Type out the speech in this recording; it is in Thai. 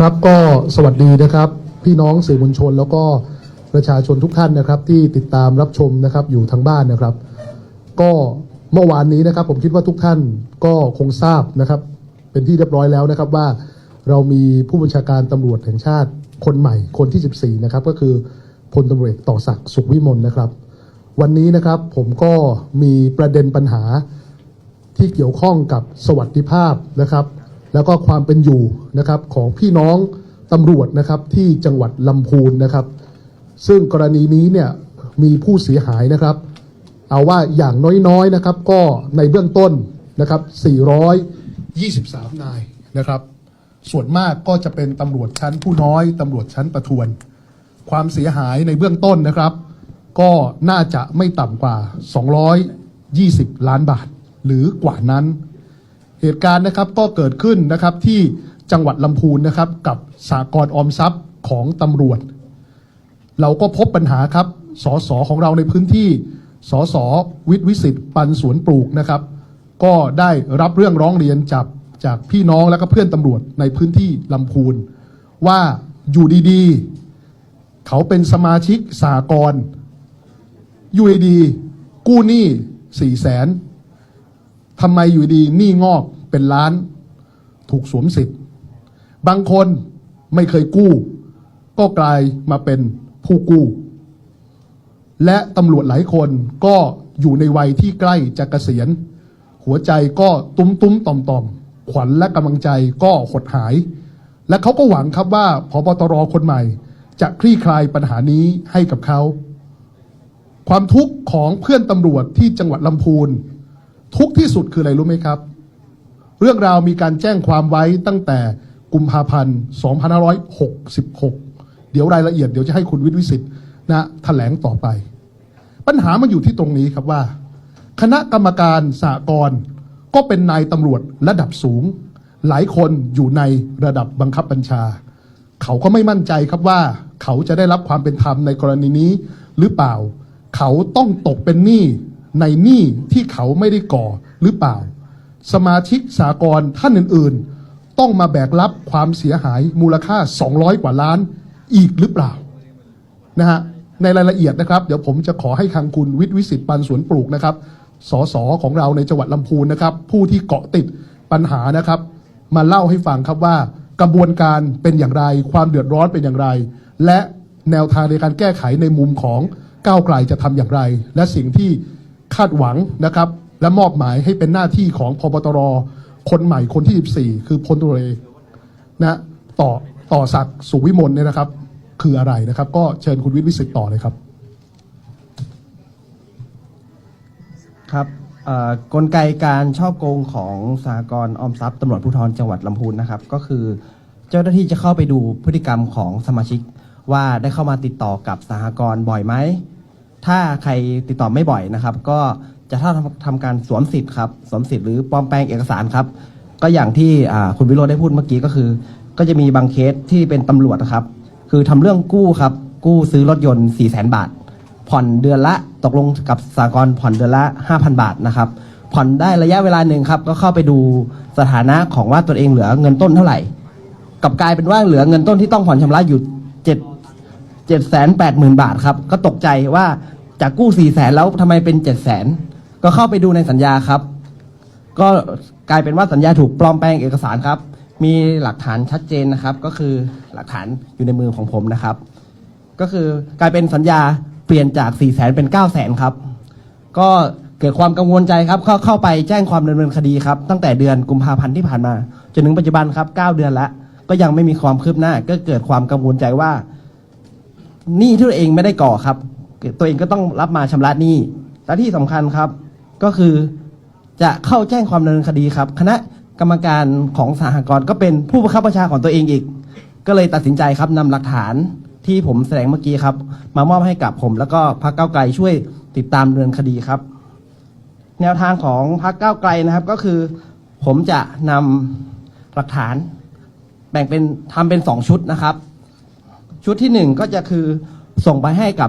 ครับก็สวัสดีนะครับ พี่น้องสื่อมวลชน แล้วก็ประชาชนทุกท่านนะครับ ที่ติดตามรับชมนะครับอยู่ทางบ้านนะครับ ก็เมื่อวานนี้นะครับ ผมคิดว่าทุกท่านก็คงทราบนะครับ เป็นที่เรียบร้อยแล้วนะครับว่าเรามีผู้บัญชาการตำรวจแห่งชาติคนใหม่คนที่ 14 นะครับ ก็คือพลตำรวจต่อศักดิ์สุขวิมลนะครับ วันนี้นะครับผมก็มีประเด็นปัญหาที่เกี่ยวข้องกับสวัสดิภาพนะครับ แล้วก็ความเป็นอยู่นะครับของพี่น้องตำรวจนะครับที่จังหวัดลำพูนนะครับ ซึ่งกรณีนี้เนี่ยมีผู้เสียหายนะครับ เอาว่าอย่างน้อยๆนะครับ ก็ในเบื้องต้นนะครับ 423 นายนะครับ ส่วนมากก็จะเป็นตำรวจชั้นผู้น้อยตำรวจชั้นประทวน ความเสียหายในเบื้องต้นนะครับ ก็น่าจะไม่ต่ำกว่า 220 ล้านบาท หรือกว่านั้น เหตุการณ์นะครับก็เกิดขึ้นนะครับที่จังหวัดลำพูนนะครับกับสากลออมทรัพย์ของตำรวจ เราก็พบปัญหาครับสสของเราในพื้นที่สสวิทย์วิสิตปันสวนปลูกนะครับ ก็ได้รับเรื่องร้องเรียนจากจากพี่น้องและก็เพื่อนตำรวจในพื้นที่ลำพูน ว่าอยู่ดีๆ เขาเป็นสมาชิกสากลอยู่ดีๆกู้หนี้สี่แสน ทำไมอยู่ดีหนี้งอกเป็นล้าน ถูกสวมสิทธิ์ บางคนไม่เคยกู้ ก็กลายมาเป็นผู้กู้ และตำรวจหลายคนก็อยู่ในวัยที่ใกล้จะเกษียณ หัวใจก็ตุ้มตุ้มต่อมต่อมขวัญและกำลังใจก็หดหาย และเขาก็หวังครับว่าพบตรคนใหม่ จะคลี่คลายปัญหานี้ให้กับเขา ความทุกข์ของเพื่อนตำรวจที่จังหวัดลำพูน ทุกที่สุดคืออะไรรู้ไหมครับ เรื่องราวมีการแจ้งความไว้ตั้งแต่กุมภาพันธ์ 2566 เดี๋ยวรายละเอียดเดี๋ยวจะให้คุณวิทย์วิสิตนะแถลงต่อไป ปัญหามันอยู่ที่ตรงนี้ครับว่า คณะกรรมการสากลก็เป็นนายตำรวจระดับสูง หลายคนอยู่ในระดับบังคับบัญชา เขาก็ไม่มั่นใจครับว่า เขาจะได้รับความเป็นธรรมในกรณีนี้หรือเปล่า เขาต้องตกเป็นหนี้ ในหนี้ที่เขาไม่ได้ก่อหรือเปล่า สมาชิกสากลท่านอื่นๆ ต้องมาแบกรับความเสียหายมูลค่า 200 กว่าล้านอีกหรือเปล่านะฮะในรายละเอียดนะครับ เดี๋ยวผมจะขอให้ทางคุณวิทย์วิสิตปันสวนปลูกนะครับสสของเราในจังหวัดลำพูนนะครับ ผู้ที่เกาะติดปัญหานะครับ มาเล่าให้ฟังครับว่ากระบวนการเป็นอย่างไร ความเดือดร้อนเป็นอย่างไร และแนวทางในการแก้ไขในมุมของก้าวไกลจะทำอย่างไร และสิ่งที่ คาดหวังนะครับ และมอบหมายให้เป็นหน้าที่ของพบตรคนใหม่คนที่ 14 คือพลตำรเอกนะต่อต่อศักดิ์สุวิมลเนี่ยนะครับ คืออะไรนะครับ ก็เชิญคุณวิทย์วิสิตต่อเลยครับครับกลไกการช่อโกงของสหกรณ์ออมทรัพย์ตำรวจภูธรจังหวัดลำพูนนะครับ ก็คือเจ้าหน้าที่จะเข้าไปดูพฤติกรรมของสมาชิกว่าได้เข้ามาติดต่อกับสหกรณ์บ่อยไหม ถ้าใครติดต่อไม่บ่อยนะครับ ก็จะถ้าทำทำการสวมสิทธิ์ครับสวมสิทธิ์หรือปลอมแปลงเอกสารครับ ก็อย่างที่อ่าคุณวิโรจน์ได้พูดเมื่อกี้ก็คือ ก็จะมีบางเคสที่เป็นตำรวจนะครับ คือทำเรื่องกู้ครับ กู้ซื้อรถยนต์4 0 0 0 0 0บาท ผ่อนเดือนละตกลงกับสากลผ่อนเดือนละ 5,000 บาทนะครับ ผ่อนได้ระยะเวลาหนึ่งครับ ก็เข้าไปดูสถานะของว่าตัวเองเหลือเงินต้นเท่าไหร่กลับกลายเป็นว่าเหลือเงินต้นที่ต้องผ่อนชำระอยู่ เจ็ดแสนแปดหมื่นบาทครับก็ตกใจว่าจากกู้สี่แสนแล้วทำไมเป็นเจ็ดแสนก็เข้าไปดูในสัญญาครับ ก็กลายเป็นว่าสัญญาถูกปลอมแปลงเอกสารครับ มีหลักฐานชัดเจนนะครับ ก็คือหลักฐานอยู่ในมือของผมนะครับ ก็คือกลายเป็นสัญญาเปลี่ยนจาก4 0 0แสนเป็น9 0 0แสนครับ ก็เกิดความกังวลใจครับเข้าเข้าไปแจ้งความดำเนินคดีครับ ตั้งแต่เดือนกุมภาพันธ์ที่ผ่านมาจนถึงปัจจุบันครับ 9 เดือนแล้วก็ยังไม่มีความคืบหน้า ก็เกิดความกังวลใจว่า หนี้ที่ตัวเองไม่ได้ก่อครับ ตัวเองก็ต้องรับมาชำระหนี้และที่สำคัญครับ ก็คือจะเข้าแจ้งความดำเนินคดีครับ คณะกรรมการของสหกรณ์ก็เป็นผู้บังคับบัญชาของตัวเองอีก ก็เลยตัดสินใจครับนำหลักฐานที่ผมแสดงเมื่อกี้ครับ มามอบให้กับผม แล้วก็พรรคก้าไกลช่วยติดตามดำเนินคดีครับ แนวทางของพรรคก้าไกลนะครับก็คือ ผมจะนำหลักฐาน แบ่งเป็นทำเป็นสองชุดนะครับ ชุดที่หนึ่งก็จะคือส่งไปให้กับ